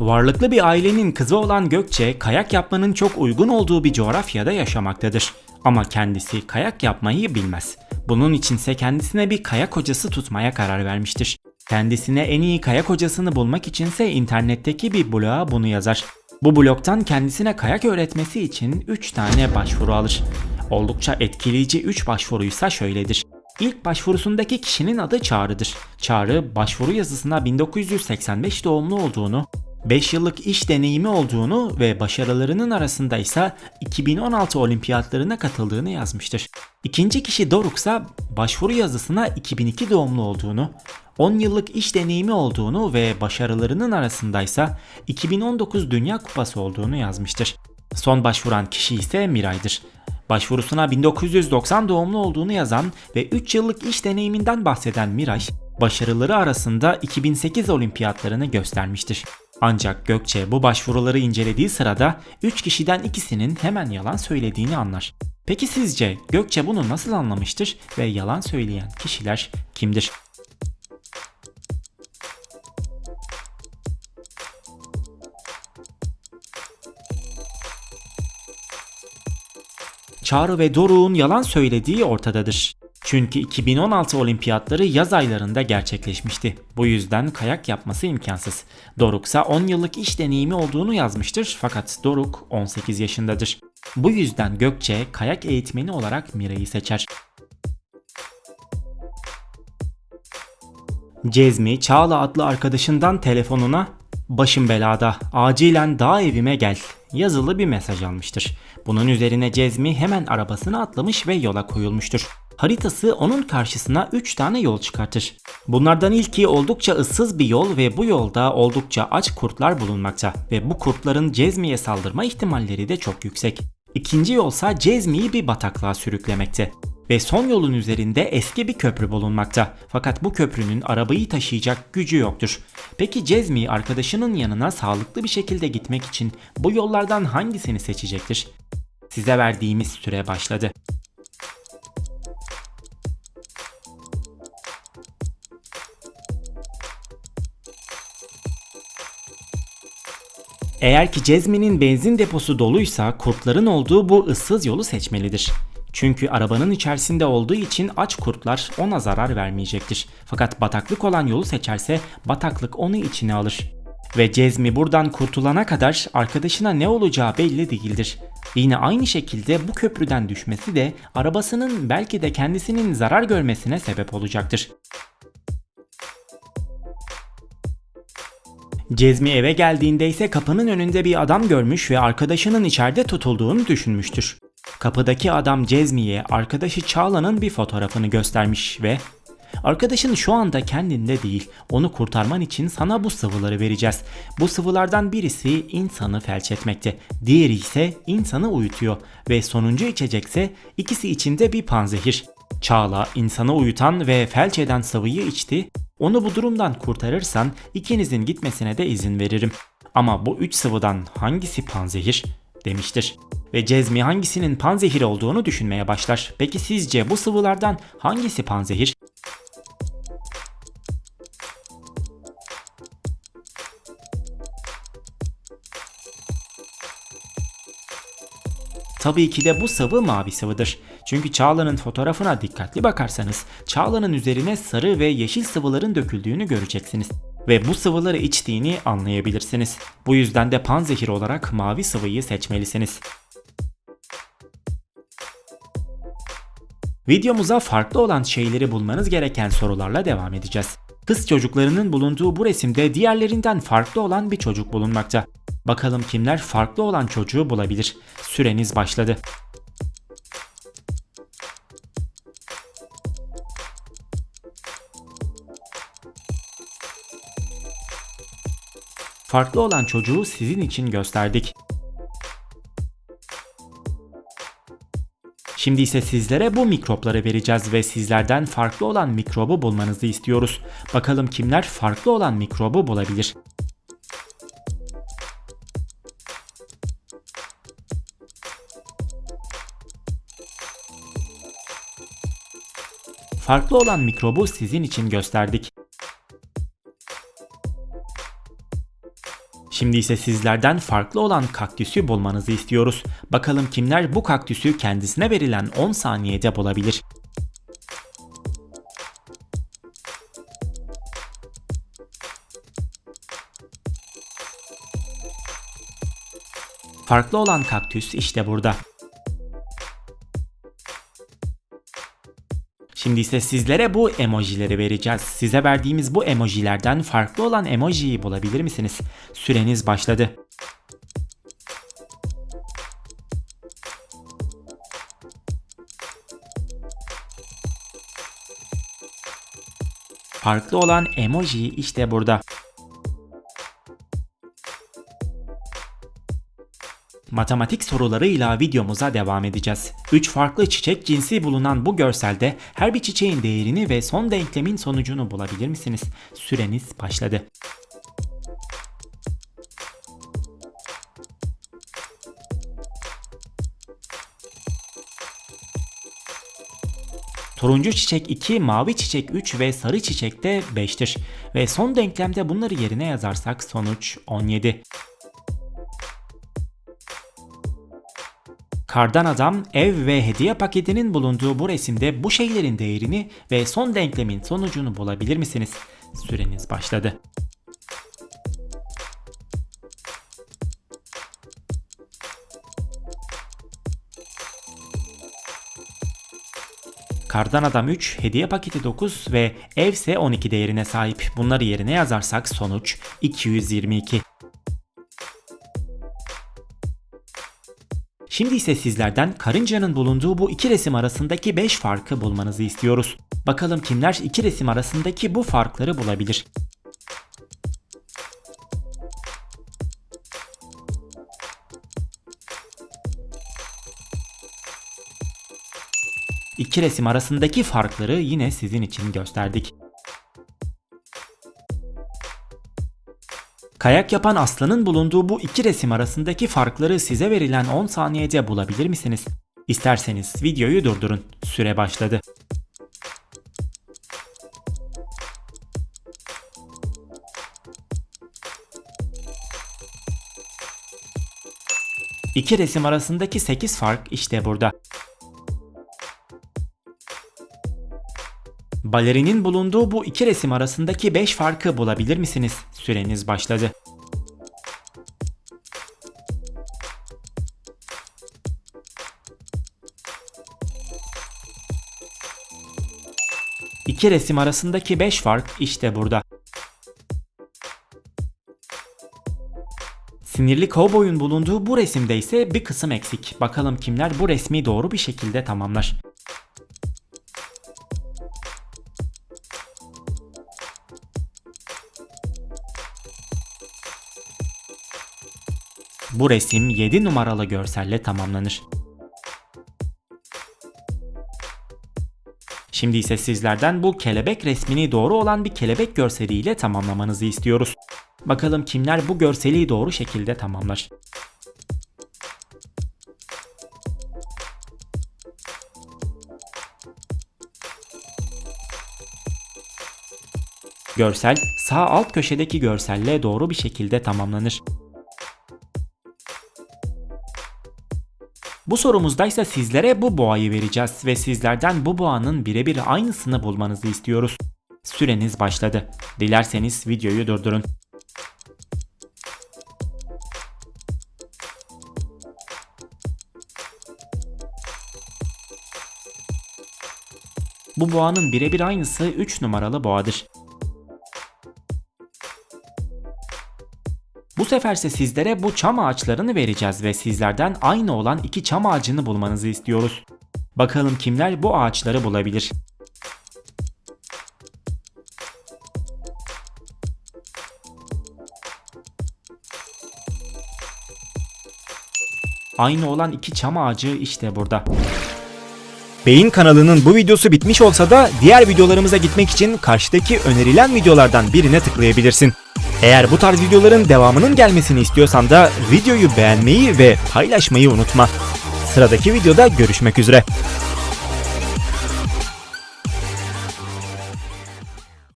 Varlıklı bir ailenin kızı olan Gökçe, kayak yapmanın çok uygun olduğu bir coğrafyada yaşamaktadır. Ama kendisi kayak yapmayı bilmez. Bunun içinse kendisine bir kayak hocası tutmaya karar vermiştir. Kendisine en iyi kayak hocasını bulmak içinse internetteki bir bloğa bunu yazar. Bu blogdan kendisine kayak öğretmesi için 3 tane başvuru alır. Oldukça etkileyici 3 başvuruysa şöyledir. İlk başvurusundaki kişinin adı Çağrı'dır. Çağrı başvuru yazısına 1985 doğumlu olduğunu, 5 yıllık iş deneyimi olduğunu ve başarılarının arasında ise 2016 olimpiyatlarına katıldığını yazmıştır. İkinci kişi Doruk ise başvuru yazısına 2002 doğumlu olduğunu, 10 yıllık iş deneyimi olduğunu ve başarılarının arasındaysa 2019 Dünya Kupası olduğunu yazmıştır. Son başvuran kişi ise Miray'dır. Başvurusuna 1990 doğumlu olduğunu yazan ve 3 yıllık iş deneyiminden bahseden Miray, başarıları arasında 2008 olimpiyatlarını göstermiştir. Ancak Gökçe bu başvuruları incelediği sırada 3 kişiden ikisinin hemen yalan söylediğini anlar. Peki sizce Gökçe bunu nasıl anlamıştır ve yalan söyleyen kişiler kimdir? Çağrı ve Doruk'un yalan söylediği ortadadır. Çünkü 2016 olimpiyatları yaz aylarında gerçekleşmişti. Bu yüzden kayak yapması imkansız. Doruk ise 10 yıllık iş deneyimi olduğunu yazmıştır fakat Doruk 18 yaşındadır. Bu yüzden Gökçe kayak eğitmeni olarak Mira'yı seçer. Cezmi Çağla adlı arkadaşından telefonuna Başım belada, acilen dağ evime gel yazılı bir mesaj almıştır. Bunun üzerine Cezmi hemen arabasına atlamış ve yola koyulmuştur. Haritası onun karşısına 3 tane yol çıkartır. Bunlardan ilki oldukça ıssız bir yol ve bu yolda oldukça aç kurtlar bulunmakta ve bu kurtların Cezmi'ye saldırma ihtimalleri de çok yüksek. İkinci yolsa Cezmi'yi bir bataklığa sürüklemekte ve son yolun üzerinde eski bir köprü bulunmakta. Fakat bu köprünün arabayı taşıyacak gücü yoktur. Peki Cezmi arkadaşının yanına sağlıklı bir şekilde gitmek için bu yollardan hangisini seçecektir? Size verdiğimiz süre başladı. Eğer ki Cezmi'nin benzin deposu doluysa kurtların olduğu bu ıssız yolu seçmelidir. Çünkü arabanın içerisinde olduğu için aç kurtlar ona zarar vermeyecektir. Fakat bataklık olan yolu seçerse bataklık onu içine alır. Ve Cezmi buradan kurtulana kadar arkadaşına ne olacağı belli değildir. Yine aynı şekilde bu köprüden düşmesi de arabasının belki de kendisinin zarar görmesine sebep olacaktır. Cezmi eve geldiğinde ise kapının önünde bir adam görmüş ve arkadaşının içeride tutulduğunu düşünmüştür. Kapıdaki adam Cezmi'ye arkadaşı Çağla'nın bir fotoğrafını göstermiş ve Arkadaşın şu anda kendinde değil. Onu kurtarman için sana bu sıvıları vereceğiz. Bu sıvılardan birisi insanı felç etmekte. Diğeri ise insanı uyutuyor. Ve sonuncu içecekse ikisi içinde bir panzehir. Çağla insanı uyutan ve felç eden sıvıyı içti. Onu bu durumdan kurtarırsan ikinizin gitmesine de izin veririm. Ama bu üç sıvıdan hangisi panzehir? demiştir. Ve Cezmi hangisinin panzehir olduğunu düşünmeye başlar. Peki sizce bu sıvılardan hangisi panzehir? Tabii ki de bu sıvı mavi sıvıdır. Çünkü Çağla'nın fotoğrafına dikkatli bakarsanız Çağla'nın üzerine sarı ve yeşil sıvıların döküldüğünü göreceksiniz. Ve bu sıvıları içtiğini anlayabilirsiniz. Bu yüzden de panzehir olarak mavi sıvıyı seçmelisiniz. Videomuza farklı olan şeyleri bulmanız gereken sorularla devam edeceğiz. Kız çocuklarının bulunduğu bu resimde diğerlerinden farklı olan bir çocuk bulunmakta. Bakalım kimler farklı olan çocuğu bulabilir. Süreniz başladı. Farklı olan çocuğu sizin için gösterdik. Şimdi ise sizlere bu mikropları vereceğiz ve sizlerden farklı olan mikrobu bulmanızı istiyoruz. Bakalım kimler farklı olan mikrobu bulabilir. Farklı olan mikrobu sizin için gösterdik. Şimdi ise sizlerden farklı olan kaktüsü bulmanızı istiyoruz. Bakalım kimler bu kaktüsü kendisine verilen 10 saniyede bulabilir. Farklı olan kaktüs işte burada. Şimdi ise sizlere bu emojileri vereceğiz. Size verdiğimiz bu emojilerden farklı olan emojiyi bulabilir misiniz? Süreniz başladı. Farklı olan emoji işte burada. Matematik sorularıyla videomuza devam edeceğiz. 3 farklı çiçek cinsi bulunan bu görselde her bir çiçeğin değerini ve son denklemin sonucunu bulabilir misiniz? Süreniz başladı. Turuncu çiçek 2, mavi çiçek 3 ve sarı çiçek de 5'tir. Ve son denklemde bunları yerine yazarsak sonuç 17. Kardan adam ev ve hediye paketinin bulunduğu bu resimde bu şeylerin değerini ve son denklemin sonucunu bulabilir misiniz? Süreniz başladı. Kardan Adam 3, hediye paketi 9 ve evse 12 değerine sahip. Bunları yerine yazarsak sonuç 222. Şimdi ise sizlerden karıncanın bulunduğu bu iki resim arasındaki 5 farkı bulmanızı istiyoruz. Bakalım kimler iki resim arasındaki bu farkları bulabilir. İki resim arasındaki farkları yine sizin için gösterdik. Kayak yapan aslanın bulunduğu bu iki resim arasındaki farkları size verilen 10 saniyede bulabilir misiniz? İsterseniz videoyu durdurun. Süre başladı. İki resim arasındaki 8 fark işte burada. Balerinin bulunduğu bu iki resim arasındaki 5 farkı bulabilir misiniz? Süreniz başladı. İki resim arasındaki 5 fark işte burada. Sinirli kovboyun bulunduğu bu resimde ise bir kısım eksik. Bakalım kimler bu resmi doğru bir şekilde tamamlar. Bu resim 7 numaralı görselle tamamlanır. Şimdi ise sizlerden bu kelebek resmini doğru olan bir kelebek görseliyle tamamlamanızı istiyoruz. Bakalım kimler bu görseli doğru şekilde tamamlar. Görsel sağ alt köşedeki görselle doğru bir şekilde tamamlanır. Bu sorumuzda ise sizlere bu boğayı vereceğiz ve sizlerden bu boğanın birebir aynısını bulmanızı istiyoruz. Süreniz başladı. Dilerseniz videoyu durdurun. Bu boğanın birebir aynısı 3 numaralı boğadır. Bu seferse sizlere bu çam ağaçlarını vereceğiz ve sizlerden aynı olan iki çam ağacını bulmanızı istiyoruz. Bakalım kimler bu ağaçları bulabilir. Aynı olan iki çam ağacı işte burada. Beyin kanalının bu videosu bitmiş olsa da diğer videolarımıza gitmek için karşıdaki önerilen videolardan birine tıklayabilirsin. Eğer bu tarz videoların devamının gelmesini istiyorsan da videoyu beğenmeyi ve paylaşmayı unutma. Sıradaki videoda görüşmek üzere.